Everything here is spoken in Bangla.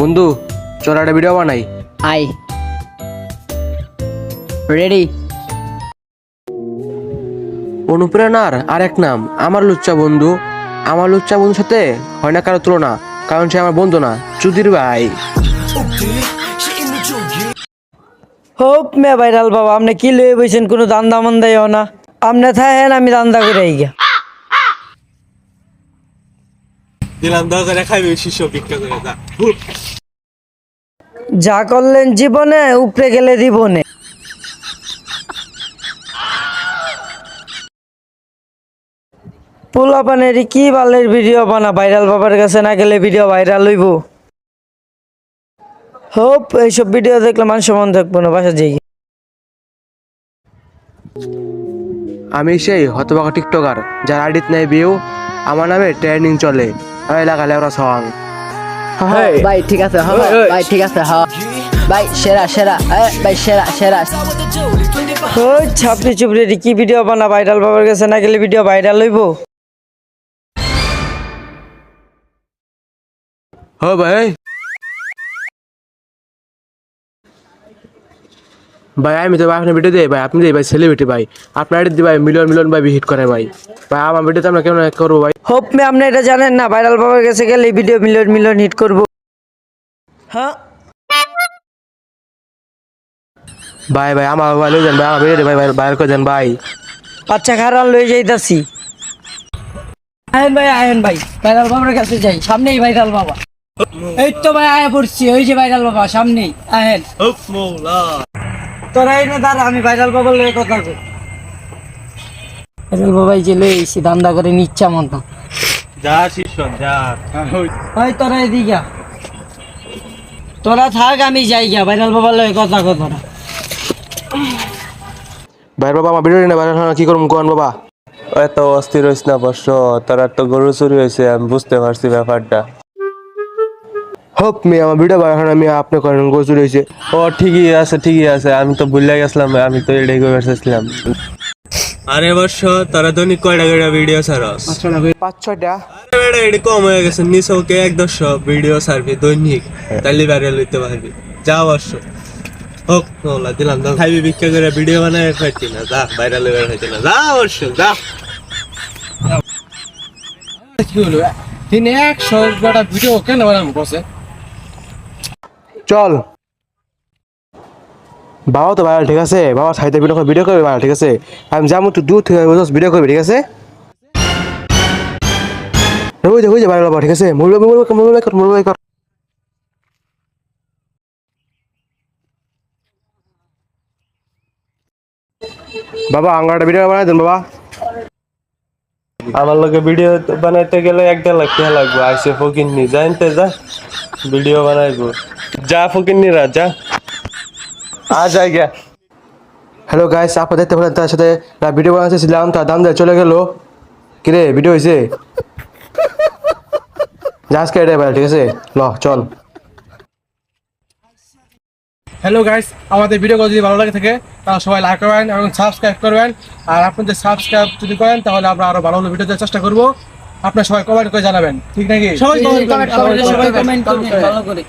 বন্ধু চল একটা ভিডিও বানাই। আই রেডি অনুপ্রেরণার আরেক নাম আমার লুচ্চা বন্ধু। আমার লুচ্চা বন্ধুর সাথে হয় না কারও তুলনা কারণ সে আমার বন্ধু না চুদির ভাই। হোপ মে ভাইরাল বাবা আপনি কি লয়ে বইছেন? কোনো দান্দা মন্দাইও না। আপনি থাকেন আমি দান্দা করে গিয়া। দিলাম দরকার খাইবে শিষ্য ভিক্ষা করে যা। করলেন জীবনে উপরে গেলে দিবনে পোলা পানের কি বালের ভিডিও বানা? ভাইরাল বাবার কাছে না গেলে ভিডিও ভাইরাল হইব। হোপ এইসব ভিডিও দেখলে মানুষ মন থাকব না বাসা যাই আমি সেই হতবাকা টিকটকার যার আডিত নেই বিউ আমার নামে ট্রেনিং চলে। ওই লাগালে ওরা সং। ভাই ঠিক আছে হ ভাই ঠিক আছে হ। ভাই সেরা সেরা ভাই সেরা সেরা। ওই ছাপড়ি চুপড়ি কি ভিডিও বানা ভাইরাল বাবার কাছে না গেলে ভিডিও ভাইরাল হইব? হো ভাই। ভাই আমি তো ভাই আপনার ভিডিও দিই ভাই আপনি দিই ভাই সেলিব্রিটি ভাই। আপনার আইডি ভাই মিলিয়ন মিলিয়ন ভাই হিট করে ভাই। ভাই আমার ভিডিওতে আমরা কেমন করব ভাই? হোপ মে আপনি এটা জানেন না ভাইরাল বাবার কাছে গেলে ভিডিও মিলিয়ন মিলিয়ন হিট করব। হ্যাঁ? ভাই ভাই আমার ভাই লই যান ভাই আমার ভিডিও ভাই ভাই বাইর করে দেন ভাই। আচ্ছা খারাপ লয়ে যাইতাছি। আয়েন ভাই আয়েন ভাই ভাইরাল বাবার কাছে যাই সামনেই ভাইরাল বাবা। এই তো ভাই আয়া পড়ছি ওই যে ভাইরাল বাবা সামনেই আহেন তোরা এই না দাঁড়া আমি ভাইরাল বাবার লয়ে কথা কই ভাইরাল বাবাই যে লয়ে এসি দান্দা করে নিচ্ছা মতো যা শিষ্য যা। ভাই তোরা এদিকে তোরা থাক আমি যাই গিয়া ভাইরাল বাবার লয়ে কথা ভাই বাবা আমার ভিডিও না ভাই কি করব কোন বাবা? এত অস্থির হইস না বর্ষ তোর একটা গরু চুরি হয়েছে আমি বুঝতে পারছি ব্যাপারটা। হোপ মি আমার ভিডিও ভাই আমি আপনি করেন গোচুর হয়েছে। ও ঠিকই আছে ঠিকই আছে আমি তো ভুলে গেছিলাম আমি তো এটাই করে বেসেছিলাম আরে বর্ষ তোরা দৈনিক কয়টা কয়টা ভিডিও ছাড়স? পাঁচ ছয়টা। এটা এটি কম হয়ে গেছে নিচে ওকে এক দশশো ভিডিও ছাড়বি দৈনিক। তাইলে ভাইরাল হইতে পারবি। যা বর্ষ হোক মৌলা দিলাম তো খাইবি ভিক্ষা করে ভিডিও বানায় খাইতি না যা ভাইরাল হয়ে খাইতি না। যা বর্ষ যা। তিনি একশো একটা ভিডিও কেন বানাবো বসে? চল। বাবা তো ভাইরাল ঠিক আছে? বাবা সাইডে ভিডিও ভিডিও করবে ভাইরাল ঠিক আছে? আমি যাব একটু দূর থেকে ভিডিও করবে, ঠিক আছে? ওই যে ওই যে ভাইরাল বাবা, ঠিক আছে? মুরবে মুরবে মুরবে কর মুরবে কর। বাবা আঙ্গাটা ভিডিও বানাই দেন, বাবা। আমার লোকে ভিডিও বানাইতে গেলে এক দেড় লাখ টাকা লাগবে, আইসে ফকিন্নি, জানতে যা ভিডিও বানাইবো। যা ফকিন্নিরা যা। আ যাই গা হ্যালো গাইস আপনার দেখতে পেলেন তার সাথে ভিডিও বানাচ্ছিলাম তার দাম দিয়ে চলে গেল। কিরে ভিডিও হয়েছে যাস কে ভাই ঠিক আছে? ল চল। হ্যালো গাইস আমাদের ভিডিও যদি ভালো লাগে থাকে তাহলে সবাই লাইক করবেন এবং সাবস্ক্রাইব করবেন। আর আপনাদের সাবস্ক্রাইব যদি করেন তাহলে আমরা আরও ভালো ভালো ভিডিও দেওয়ার চেষ্টা করব। আপনার সবাই কমেন্ট করে জানাবেন ঠিক নাকি? কমেন্ট কমেন্ট সবাই কমেন্ট করবেন ভালো করে।